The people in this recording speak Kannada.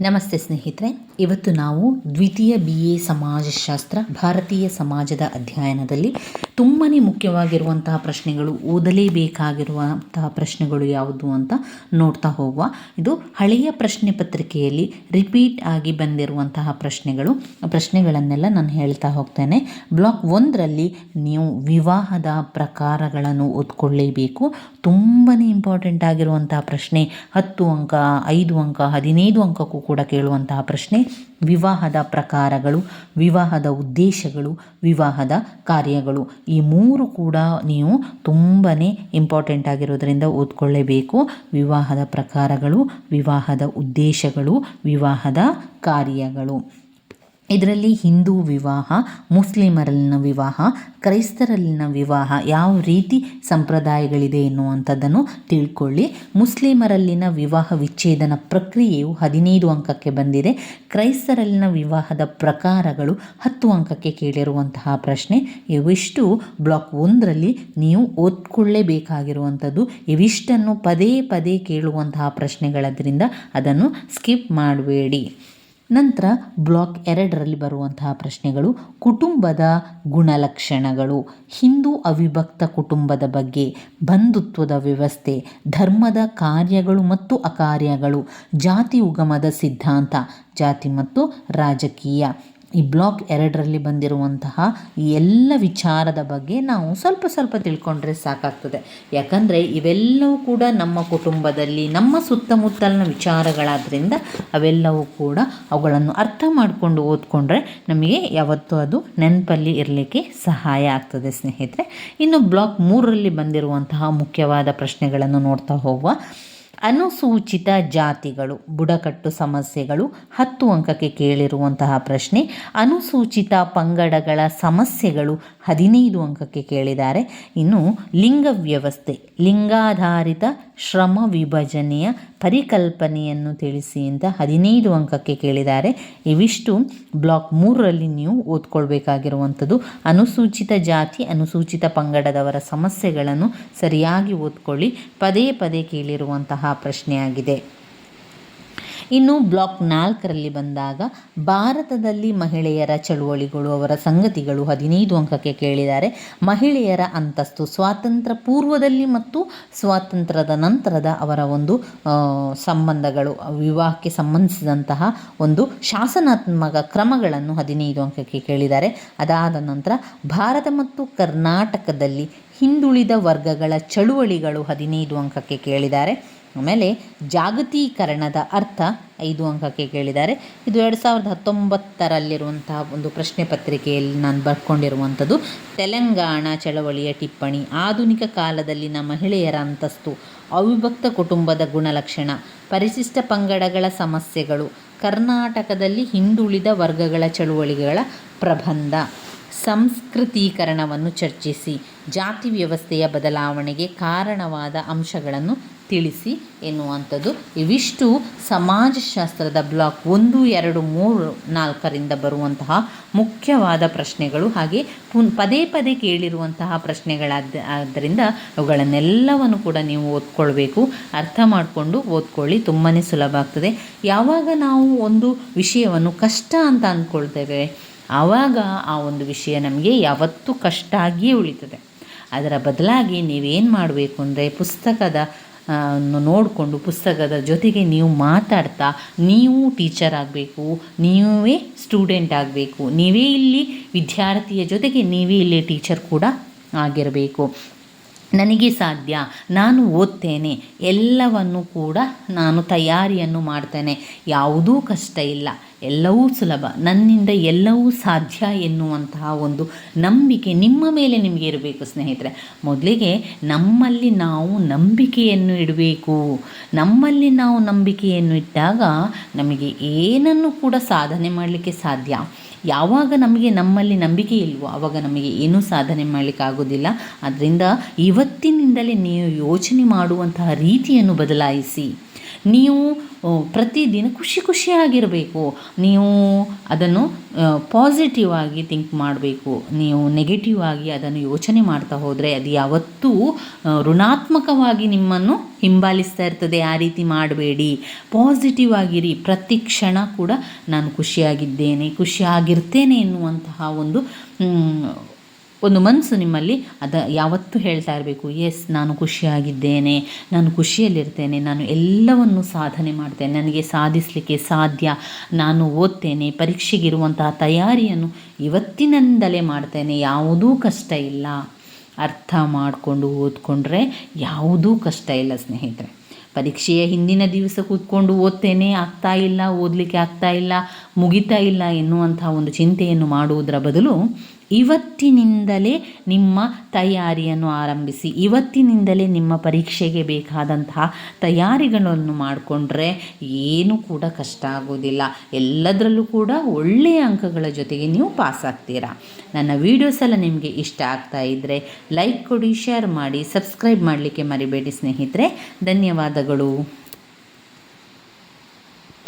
ನಮಸ್ತೆ ಸ್ನೇಹಿತರೆ, ಇವತ್ತು ನಾವು ದ್ವಿತೀಯ ಬಿ ಎ ಸಮಾಜಶಾಸ್ತ್ರ ಭಾರತೀಯ ಸಮಾಜದ ಅಧ್ಯಯನದಲ್ಲಿ ತುಂಬಾ ಮುಖ್ಯವಾಗಿರುವಂತಹ ಪ್ರಶ್ನೆಗಳು, ಓದಲೇಬೇಕಾಗಿರುವಂತಹ ಪ್ರಶ್ನೆಗಳು ಯಾವುದು ಅಂತ ನೋಡ್ತಾ ಹೋಗುವ. ಇದು ಹಳೆಯ ಪ್ರಶ್ನೆ ಪತ್ರಿಕೆಯಲ್ಲಿ ರಿಪೀಟ್ ಆಗಿ ಬಂದಿರುವಂತಹ ಪ್ರಶ್ನೆಗಳು. ಪ್ರಶ್ನೆಗಳನ್ನೆಲ್ಲ ನಾನು ಹೇಳ್ತಾ ಹೋಗ್ತೇನೆ. ಬ್ಲಾಕ್ ಒಂದರಲ್ಲಿ ನೀವು ವಿವಾಹದ ಪ್ರಕಾರಗಳನ್ನು ಓದ್ಕೊಳ್ಳೇಬೇಕು. ತುಂಬಾ ಇಂಪಾರ್ಟೆಂಟ್ ಆಗಿರುವಂತಹ ಪ್ರಶ್ನೆ, ಹತ್ತು ಅಂಕ, ಐದು ಅಂಕ, ಹದಿನೈದು ಅಂಕಕ್ಕೂ ಕೂಡ ಕೇಳುವಂತಹ ಪ್ರಶ್ನೆ, ವಿವಾಹದ ಪ್ರಕಾರಗಳು, ವಿವಾಹದ ಉದ್ದೇಶಗಳು, ವಿವಾಹದ ಕಾರ್ಯಗಳು. ಈ ಮೂರು ಕೂಡ ನೀವು ತುಂಬಾ ಇಂಪಾರ್ಟೆಂಟ್ ಆಗಿರೋದರಿಂದ ಓದ್ಕೊಳ್ಳೇಬೇಕು. ವಿವಾಹದ ಪ್ರಕಾರಗಳು, ವಿವಾಹದ ಉದ್ದೇಶಗಳು, ವಿವಾಹದ ಕಾರ್ಯಗಳು. ಇದರಲ್ಲಿ ಹಿಂದೂ ವಿವಾಹ, ಮುಸ್ಲಿಮರಲ್ಲಿನ ವಿವಾಹ, ಕ್ರೈಸ್ತರಲ್ಲಿನ ವಿವಾಹ ಯಾವ ರೀತಿ ಸಂಪ್ರದಾಯಗಳಿದೆ ಎನ್ನುವಂಥದ್ದನ್ನು ತಿಳ್ಕೊಳ್ಳಿ. ಮುಸ್ಲಿಮರಲ್ಲಿನ ವಿವಾಹ ವಿಚ್ಛೇದನ ಪ್ರಕ್ರಿಯೆಯು ಹದಿನೈದು ಅಂಕಕ್ಕೆ ಬಂದಿದೆ. ಕ್ರೈಸ್ತರಲ್ಲಿನ ವಿವಾಹದ ಪ್ರಕಾರಗಳು ಹತ್ತು ಅಂಕಕ್ಕೆ ಕೇಳಿರುವಂತಹ ಪ್ರಶ್ನೆ. ಇವಿಷ್ಟು ಬ್ಲಾಕ್ ಒಂದರಲ್ಲಿ ನೀವು ಓದ್ಕೊಳ್ಳೇಬೇಕಾಗಿರುವಂಥದ್ದು. ಇವಿಷ್ಟನ್ನು ಪದೇ ಪದೇ ಕೇಳುವಂತಹ ಪ್ರಶ್ನೆಗಳಾದ್ದರಿಂದ ಅದನ್ನು ಸ್ಕಿಪ್ ಮಾಡಬೇಡಿ. ನಂತರ ಬ್ಲಾಕ್ ಎರಡರಲ್ಲಿ ಬರುವಂತಹ ಪ್ರಶ್ನೆಗಳು, ಕುಟುಂಬದ ಗುಣಲಕ್ಷಣಗಳು, ಹಿಂದೂ ಅವಿಭಕ್ತ ಕುಟುಂಬದ ಬಗ್ಗೆ, ಬಂಧುತ್ವದ ವ್ಯವಸ್ಥೆ, ಧರ್ಮದ ಕಾರ್ಯಗಳು ಮತ್ತು ಅಕಾರ್ಯಗಳು, ಜಾತಿ ಉಗಮದ ಸಿದ್ಧಾಂತ, ಜಾತಿ ಮತ್ತು ರಾಜಕೀಯ. ಈ ಬ್ಲಾಕ್ ಎರಡರಲ್ಲಿ ಬಂದಿರುವಂತಹ ಈ ಎಲ್ಲ ವಿಚಾರದ ಬಗ್ಗೆ ನಾವು ಸ್ವಲ್ಪ ಸ್ವಲ್ಪ ತಿಳ್ಕೊಂಡ್ರೆ ಸಾಕಾಗ್ತದೆ. ಯಾಕಂದರೆ ಇವೆಲ್ಲವೂ ಕೂಡ ನಮ್ಮ ಕುಟುಂಬದಲ್ಲಿ, ನಮ್ಮ ಸುತ್ತಮುತ್ತಲಿನ ವಿಚಾರಗಳಾದ್ದರಿಂದ ಅವೆಲ್ಲವೂ ಕೂಡ ಅವುಗಳನ್ನು ಅರ್ಥ ಮಾಡಿಕೊಂಡು ಓದ್ಕೊಂಡ್ರೆ ನಮಗೆ ಯಾವತ್ತೂ ಅದು ನೆನಪಲ್ಲಿ ಇರಲಿಕ್ಕೆ ಸಹಾಯ ಆಗ್ತದೆ ಸ್ನೇಹಿತರೆ. ಇನ್ನು ಬ್ಲಾಕ್ ಮೂರರಲ್ಲಿ ಬಂದಿರುವಂತಹ ಮುಖ್ಯವಾದ ಪ್ರಶ್ನೆಗಳನ್ನು ನೋಡ್ತಾ ಹೋಗುವ ಅನುಸೂಚಿತ ಜಾತಿಗಳು, ಬುಡಕಟ್ಟು ಸಮಸ್ಯೆಗಳು, ಹತ್ತು ಅಂಕಕ್ಕೆ ಕೇಳಿರುವಂತಹ ಪ್ರಶ್ನೆ. ಅನುಸೂಚಿತ ಪಂಗಡಗಳ ಸಮಸ್ಯೆಗಳು ಹದಿನೈದು ಅಂಕಕ್ಕೆ ಕೇಳಿದ್ದಾರೆ. ಇನ್ನು ಲಿಂಗ ವ್ಯವಸ್ಥೆ, ಲಿಂಗಾಧಾರಿತ ಶ್ರಮ ವಿಭಜನೆಯ ಪರಿಕಲ್ಪನೆಯನ್ನು ತಿಳಿಸಿ ಅಂತ ಹದಿನೈದು ಅಂಕಕ್ಕೆ ಕೇಳಿದ್ದಾರೆ. ಇವಿಷ್ಟು ಬ್ಲಾಕ್ ಮೂರರಲ್ಲಿ ನೀವು ಓದ್ಕೊಳ್ಬೇಕಾಗಿರುವಂಥದ್ದು. ಅನುಸೂಚಿತ ಜಾತಿ, ಅನುಸೂಚಿತ ಪಂಗಡದವರ ಸಮಸ್ಯೆಗಳನ್ನು ಸರಿಯಾಗಿ ಓದ್ಕೊಳ್ಳಿ. ಪದೇ ಪದೇ ಕೇಳಿರುವಂತಹ ಪ್ರಶ್ನೆಯಾಗಿದೆ. ಇನ್ನು ಬ್ಲಾಕ್ ನಾಲ್ಕರಲ್ಲಿ ಬಂದಾಗ ಭಾರತದಲ್ಲಿ ಮಹಿಳೆಯರ ಚಳುವಳಿಗಳು ಅವರ ಸಂಗತಿಗಳು ಹದಿನೈದು ಅಂಕಕ್ಕೆ ಕೇಳಿದ್ದಾರೆ. ಮಹಿಳೆಯರ ಅಂತಸ್ತು ಸ್ವಾತಂತ್ರ್ಯ ಪೂರ್ವದಲ್ಲಿ ಮತ್ತು ಸ್ವಾತಂತ್ರ್ಯದ ನಂತರದ ಅವರ ಒಂದು ಸಂಬಂಧಗಳು, ವಿವಾಹಕ್ಕೆ ಸಂಬಂಧಿಸಿದಂತಹ ಒಂದು ಶಾಸನಾತ್ಮಕ ಕ್ರಮಗಳನ್ನು ಹದಿನೈದು ಅಂಕಕ್ಕೆ ಕೇಳಿದ್ದಾರೆ. ಅದಾದ ನಂತರ ಭಾರತ ಮತ್ತು ಕರ್ನಾಟಕದಲ್ಲಿ ಹಿಂದುಳಿದ ವರ್ಗಗಳ ಚಳುವಳಿಗಳು ಹದಿನೈದು ಅಂಕಕ್ಕೆ ಕೇಳಿದ್ದಾರೆ. ಆಮೇಲೆ ಜಾಗತೀಕರಣದ ಅರ್ಥ ಐದು ಅಂಕಕ್ಕೆ ಕೇಳಿದ್ದಾರೆ. ಇದು ಎರಡು ಸಾವಿರದ ಹತ್ತೊಂಬತ್ತರಲ್ಲಿರುವಂತಹ ಒಂದು ಪ್ರಶ್ನೆ ಪತ್ರಿಕೆಯಲ್ಲಿ ನಾನು ಬರ್ಕೊಂಡಿರುವಂಥದ್ದು. ತೆಲಂಗಾಣ ಚಳವಳಿಯ ಟಿಪ್ಪಣಿ, ಆಧುನಿಕ ಕಾಲದಲ್ಲಿನ ಮಹಿಳೆಯರ ಅಂತಸ್ತು, ಅವಿಭಕ್ತ ಕುಟುಂಬದ ಗುಣಲಕ್ಷಣ, ಪರಿಶಿಷ್ಟ ಪಂಗಡಗಳ ಸಮಸ್ಯೆಗಳು, ಕರ್ನಾಟಕದಲ್ಲಿ ಹಿಂದುಳಿದ ವರ್ಗಗಳ ಚಳುವಳಿಗಳ ಪ್ರಬಂಧ, ಸಂಸ್ಕೃತೀಕರಣವನ್ನು ಚರ್ಚಿಸಿ, ಜಾತಿ ವ್ಯವಸ್ಥೆಯ ಬದಲಾವಣೆಗೆ ಕಾರಣವಾದ ಅಂಶಗಳನ್ನು ತಿಳಿಸಿ ಎನ್ನುವಂಥದ್ದು. ಇವಿಷ್ಟು ಸಮಾಜಶಾಸ್ತ್ರದ ಬ್ಲಾಕ್ ಒಂದು, ಎರಡು, ಮೂರು, ನಾಲ್ಕರಿಂದ ಬರುವಂತಹ ಮುಖ್ಯವಾದ ಪ್ರಶ್ನೆಗಳು. ಹಾಗೆ ಪುನ್ ಪದೇ ಪದೇ ಕೇಳಿರುವಂತಹ ಪ್ರಶ್ನೆಗಳಾದ, ಆದ್ದರಿಂದ ಅವುಗಳನ್ನೆಲ್ಲವನ್ನು ಕೂಡ ನೀವು ಓದ್ಕೊಳ್ಬೇಕು. ಅರ್ಥ ಮಾಡಿಕೊಂಡು ಓದ್ಕೊಳ್ಳಿ ತುಂಬಾ ಸುಲಭ ಆಗ್ತದೆ. ಯಾವಾಗ ನಾವು ಒಂದು ವಿಷಯವನ್ನು ಕಷ್ಟ ಅಂತ ಅಂದ್ಕೊಳ್ತೇವೆ ಆವಾಗ ಆ ಒಂದು ವಿಷಯ ನಮಗೆ ಯಾವತ್ತೂ ಕಷ್ಟ ಆಗಿಯೇ ಉಳಿತದೆ. ಅದರ ಬದಲಾಗಿ ನೀವೇನು ಮಾಡಬೇಕು ಅಂದರೆ ಪುಸ್ತಕದ ನೋಡಿಕೊಂಡು ಪುಸ್ತಕದ ಜೊತೆಗೆ ನೀವು ಮಾತಾಡ್ತಾ ನೀವು ಟೀಚರ್ ಆಗಬೇಕು, ನೀವೇ ಸ್ಟೂಡೆಂಟ್ ಆಗಬೇಕು, ನೀವೇ ಇಲ್ಲಿ ವಿದ್ಯಾರ್ಥಿಯ ಜೊತೆಗೆ ನೀವೇ ಇಲ್ಲಿ ಟೀಚರ್ ಕೂಡ ಆಗಿರಬೇಕು. ನನಗೆ ಸಾಧ್ಯ, ನಾನು ಓದ್ತೇನೆ, ಎಲ್ಲವನ್ನು ಕೂಡ ನಾನು ತಯಾರಿಯನ್ನು ಮಾಡ್ತೇನೆ. ಯಾವುದೂ ಕಷ್ಟ ಇಲ್ಲ. ಎಲ್ಲವೂ ಸುಲಭ. ನನ್ನಿಂದ ಎಲ್ಲವೂ ಸಾಧ್ಯ ಎನ್ನುವಂತಹ ಒಂದು ನಂಬಿಕೆ ನಿಮ್ಮ ಮೇಲೆ ನಿಮಗೆ ಇರಬೇಕು ಸ್ನೇಹಿತರೆ. ಮೊದಲಿಗೆ ನಮ್ಮಲ್ಲಿ ನಾವು ನಂಬಿಕೆಯನ್ನು ಇಡಬೇಕು. ನಮ್ಮಲ್ಲಿ ನಾವು ನಂಬಿಕೆಯನ್ನು ಇಟ್ಟಾಗ ನಮಗೆ ಏನನ್ನು ಕೂಡ ಸಾಧನೆ ಮಾಡಲಿಕ್ಕೆ ಸಾಧ್ಯ? ಯಾವಾಗ ನಮಗೆ ನಮ್ಮಲ್ಲಿ ನಂಬಿಕೆ ಇಲ್ವೋ ಆವಾಗ ನಮಗೆ ಏನೂ ಸಾಧನೆ ಮಾಡಲಿಕ್ಕೆ ಆಗೋದಿಲ್ಲ. ಆದ್ದರಿಂದ ಇವತ್ತಿನಿಂದಲೇ ನೀವು ಯೋಚನೆ ಮಾಡುವಂತಹ ರೀತಿಯನ್ನು ಬದಲಾಯಿಸಿ. ನೀವು ಪ್ರತಿದಿನ ಖುಷಿ ಖುಷಿಯಾಗಿರಬೇಕು. ನೀವು ಅದನ್ನು ಪಾಸಿಟಿವ್ ಆಗಿ ಥಿಂಕ್ ಮಾಡಬೇಕು. ನೀವು ನೆಗೆಟಿವ್ ಆಗಿ ಅದನ್ನು ಯೋಚನೆ ಮಾಡ್ತಾ ಹೋದರೆ ಅದು ಯಾವತ್ತೂ ಋಣಾತ್ಮಕವಾಗಿ ನಿಮ್ಮನ್ನು ಹಿಂಬಾಲಿಸ್ತಾ ಇರ್ತದೆ. ಆ ರೀತಿ ಮಾಡಬೇಡಿ. ಪಾಸಿಟಿವ್ ಆಗಿರಿ. ಪ್ರತಿ ಕ್ಷಣ ಕೂಡ ನಾನು ಖುಷಿಯಾಗಿದ್ದೇನೆ, ಖುಷಿಯಾಗಿರ್ತೇನೆ ಎನ್ನುವಂತಹ ಒಂದು ಒಂದು ಮನಸ್ಸು ನಿಮ್ಮಲ್ಲಿ ಅದ ಯಾವತ್ತೂ ಹೇಳ್ತಾ ಇರಬೇಕು ಎಸ್ ನಾನು ಖುಷಿಯಾಗಿದ್ದೇನೆ, ನಾನು ಖುಷಿಯಲ್ಲಿರ್ತೇನೆ, ನಾನು ಎಲ್ಲವನ್ನು ಸಾಧನೆ ಮಾಡ್ತೇನೆ, ನನಗೆ ಸಾಧಿಸಲಿಕ್ಕೆ ಸಾಧ್ಯ, ನಾನು ಓದ್ತೇನೆ, ಪರೀಕ್ಷೆಗಿರುವಂತಹ ತಯಾರಿಯನ್ನು ಇವತ್ತಿನಿಂದಲೇ ಮಾಡ್ತೇನೆ, ಯಾವುದೂ ಕಷ್ಟ ಇಲ್ಲ. ಅರ್ಥ ಮಾಡಿಕೊಂಡು ಓದ್ಕೊಂಡ್ರೆ ಯಾವುದೂ ಕಷ್ಟ ಇಲ್ಲ ಸ್ನೇಹಿತರೆ. ಪರೀಕ್ಷೆಯ ಹಿಂದಿನ ದಿವಸ ಕೂತ್ಕೊಂಡು ಓದ್ತೇನೆ, ಆಗ್ತಾ ಇಲ್ಲ, ಓದಲಿಕ್ಕೆ ಆಗ್ತಾ ಇಲ್ಲ, ಮುಗಿತಾ ಇಲ್ಲ ಎನ್ನುವಂಥ ಒಂದು ಚಿಂತೆಯನ್ನು ಮಾಡುವುದರ ಬದಲು ಇವತ್ತಿನಿಂದಲೇ ನಿಮ್ಮ ತಯಾರಿಯನ್ನು ಆರಂಭಿಸಿ, ಇವತ್ತಿನಿಂದಲೇ ನಿಮ್ಮ ಪರೀಕ್ಷೆಗೆ ಬೇಕಾದಂತಹ ತಯಾರಿಗಳನ್ನು ಮಾಡಿಕೊಂಡ್ರೆ ಏನೂ ಕೂಡ ಕಷ್ಟ ಆಗೋದಿಲ್ಲ. ಎಲ್ಲದರಲ್ಲೂ ಕೂಡ ಒಳ್ಳೆಯ ಅಂಕಗಳ ಜೊತೆಗೆ ನೀವು ಪಾಸ್ ಆಗ್ತೀರಾ. ನನ್ನ ವೀಡಿಯೋಸ್ ಎಲ್ಲ ನಿಮಗೆ ಇಷ್ಟ ಆಗ್ತಾ ಇದ್ದರೆ ಲೈಕ್ ಕೊಡಿ ಶೇರ್ ಮಾಡಿ ಸಬ್ಸ್ಕ್ರೈಬ್ ಮಾಡಲಿಕ್ಕೆ ಮರಿಬೇಡಿ ಸ್ನೇಹಿತರೆ. ಧನ್ಯವಾದಗಳು.